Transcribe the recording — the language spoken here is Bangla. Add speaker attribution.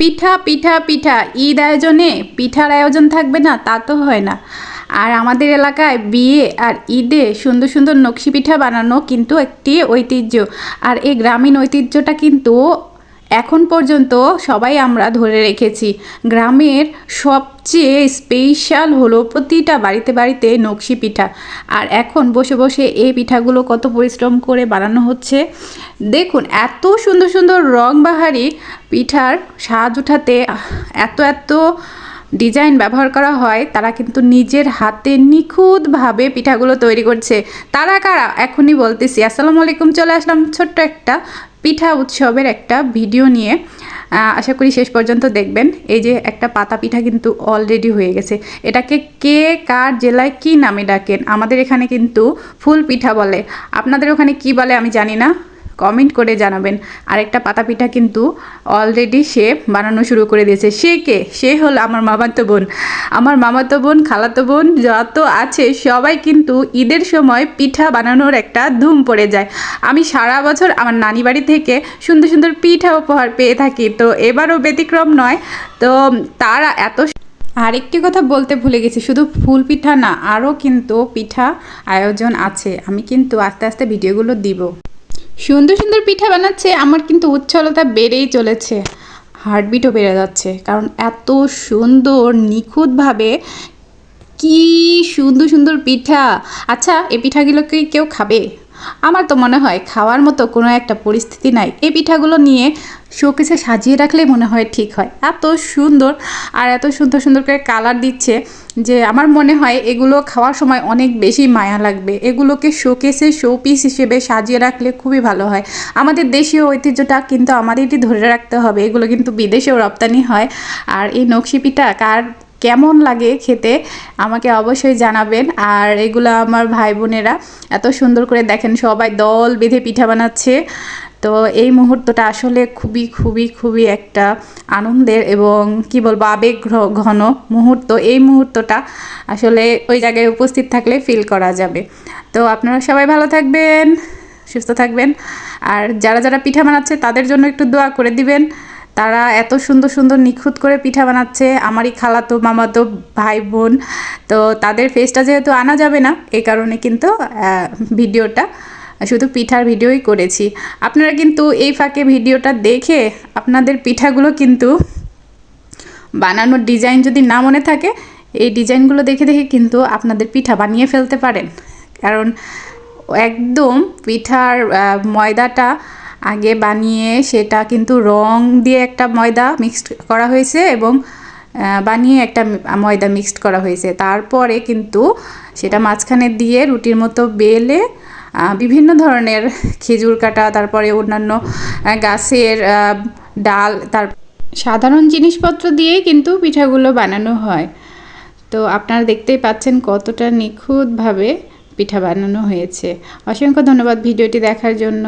Speaker 1: পিঠা পিঠা পিঠা। ঈদ আয়োজনে পিঠার আয়োজন থাকবে না, তা তো হয় না। আর আমাদের এলাকায় বিয়ে আর ঈদে সুন্দর সুন্দর নকশি পিঠা বানানো কিন্তু একটি ঐতিহ্য। আর এই গ্রামীণ ঐতিহ্যটা কিন্তু এখন পর্যন্ত সবাই আমরা ধরে রেখেছি। গ্রামের সবচেয়ে স্পেশাল হলো প্রতিটা বাড়িতে বাড়িতে নকশি পিঠা। আর এখন বসে বসে এই পিঠাগুলো কত পরিশ্রম করে বানানো হচ্ছে। দেখুন, এত সুন্দর সুন্দর রং বাহারি পিঠার স্বাদ উঠাতে এত এত ডিজাইন ব্যবহার করা হয়, তারা কিন্তু নিজের হাতে নিখুঁতভাবে পিঠাগুলো তৈরি করছে। তারা কারা? এখনই বলতেছি। আসসালামু আলাইকুম, চলে আসলাম ছোট্ট একটা পিঠা উৎসবের একটা ভিডিও নিয়ে। আশা করি শেষ পর্যন্ত দেখবেন। এই যে একটা পাতা পিঠা কিন্তু অলরেডি হয়ে গেছে। এটাকে কে কার জেলায় কি নামে ডাকেন? আমাদের এখানে কিন্তু ফুল পিঠা বলে। আপনাদের ওখানে কি বলে আমি জানি না। কমেন্ট করে জানাবেন। আরেকটা পাতা পিঠা কিন্তু অলরেডি সে বানানো শুরু করে দিয়েছে। সে কে? সে হলো আমার মামাতো বোন। আমার মামাতো বোন, খালাতো বোন যত আছে, সবাই কিন্তু ঈদের সময় পিঠা বানানোর একটা ধুম পড়ে যায়। আমি সারা বছর আমার নানি বাড়ি থেকে সুন্দর সুন্দর পিঠা উপহার পেয়ে থাকি। তো এবারও ব্যতিক্রম নয়। তো তারা এত আরেকটি কথা বলতে ভুলে গেছি। শুধু ফুল পিঠা না, আরও কিন্তু পিঠা আয়োজন আছে। আমি কিন্তু আস্তে আস্তে ভিডিওগুলো দিব। সুন্দর সুন্দর পিঠা বানাচ্ছে, আমার কিন্তু উচ্ছলতা বেড়েই চলেছে। হার্টবিটও বেড়ে যাচ্ছে, কারণ এত সুন্দর, নিখুঁতভাবে কি সুন্দর সুন্দর পিঠা। আচ্ছা এই পিঠাগুলোকে কেউ খাবে? আমার তো মনে হয় খাওয়ার মতো কোনো একটা পরিস্থিতি নাই। এই পিঠাগুলো নিয়ে শোকেসে সাজিয়ে রাখলেই মনে হয় ঠিক হয়। এত সুন্দর আর এত সুন্দর সুন্দর করে কালার দিচ্ছে যে আমার মনে হয় এগুলো খাওয়ার সময় অনেক বেশি মায়া লাগবে। এগুলোকে শোকেসে শো পিস হিসেবে সাজিয়ে রাখলে খুবই ভালো হয়। আমাদের দেশীয় ঐতিহ্যটা কিন্তু আমাদেরই ধরে রাখতে হবে। এগুলো কিন্তু বিদেশেও রপ্তানি হয়। আর এই নকশি পিঠা কার কেমন লাগে খেতে আমাকে অবশ্যই জানাবেন। আর এগুলো আমার ভাই বোনেরা এত সুন্দর করে দেখেন, সবাই দল বেঁধে পিঠা বানাচ্ছে। তো এই মুহূর্তটা আসলে খুবই খুবই খুবই একটা আনন্দের এবং কি বলব, আবেগ ঘন মুহূর্ত। এই মুহূর্তটা আসলে ওই জায়গায় উপস্থিত থাকলে ফিল করা যাবে। তো আপনারা সবাই ভালো থাকবেন, সুস্থ থাকবেন। আর যারা যারা পিঠা বানাচ্ছে তাদের জন্য একটু দোয়া করে দিবেন। তারা এত সুন্দর সুন্দর নিখুঁত করে পিঠা বানাচ্ছে। আমারই খালাতো মামাতো ভাই বোন তো তাদের ফেসটা যেহেতু আনা যাবে না এ কারণে কিন্তু ভিডিওটা, শুধু পিঠার ভিডিওই করেছি। আপনারা কিন্তু এই ফাঁকে ভিডিওটা দেখে আপনাদের পিঠাগুলো কিন্তু বানানোর ডিজাইন যদি না মনে থাকে, এই ডিজাইনগুলো দেখে দেখে কিন্তু আপনাদের পিঠা বানিয়ে ফেলতে পারেন। কারণ একদম পিঠার ময়দাটা আগে বানিয়ে সেটা কিন্তু রং দিয়ে একটা ময়দা মিক্সড করা হয়েছে এবং বানিয়ে একটা ময়দা মিক্সড করা হয়েছে। তারপরে কিন্তু সেটা মাঝখানে দিয়ে রুটির মতো বেলে বিভিন্ন ধরনের খেজুর কাটা, তারপরে অন্যান্য গাছের ডাল, তার সাধারণ জিনিসপত্র দিয়েই কিন্তু পিঠাগুলো বানানো হয়। তো আপনারা দেখতেই পাচ্ছেন কতটা নিখুঁতভাবে পিঠা বানানো হয়েছে। অসংখ্য ধন্যবাদ ভিডিওটি দেখার জন্য।